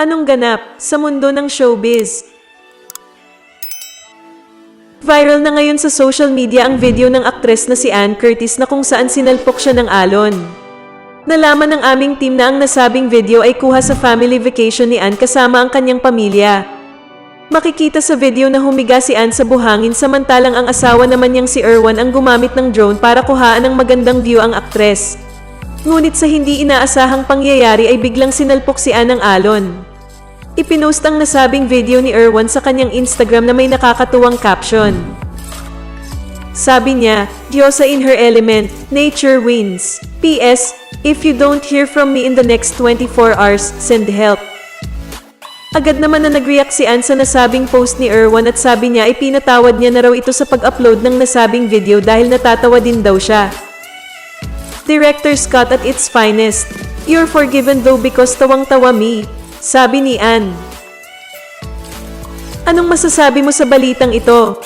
Anong ganap sa mundo ng showbiz? Viral na ngayon sa social media ang video ng aktres na si Ann Curtis na kung saan sinalpok siya ng alon. Nalaman ng aming team na ang nasabing video ay kuha sa family vacation ni Ann kasama ang kanyang pamilya. Makikita sa video na humiga si Ann sa buhangin samantalang ang asawa naman niyang si Erwan ang gumamit ng drone para kuhaan ng magandang view ang aktres. Ngunit sa hindi inaasahang pangyayari ay biglang sinalpok si Ann ng alon. Ipinost ang nasabing video ni Erwan sa kanyang Instagram na may nakakatuwang caption. Sabi niya, Diyosa in her element, nature wins. P.S. If you don't hear from me in the next 24 hours, send help. Agad naman na nag-react si Ann sa nasabing post ni Erwan at sabi niya ay pinatawad niya na raw ito sa pag-upload ng nasabing video dahil natatawa din daw siya. Director Scott at its finest. You're forgiven though because tawang-tawa me, sabi ni Ann. Anong masasabi mo sa balitang ito?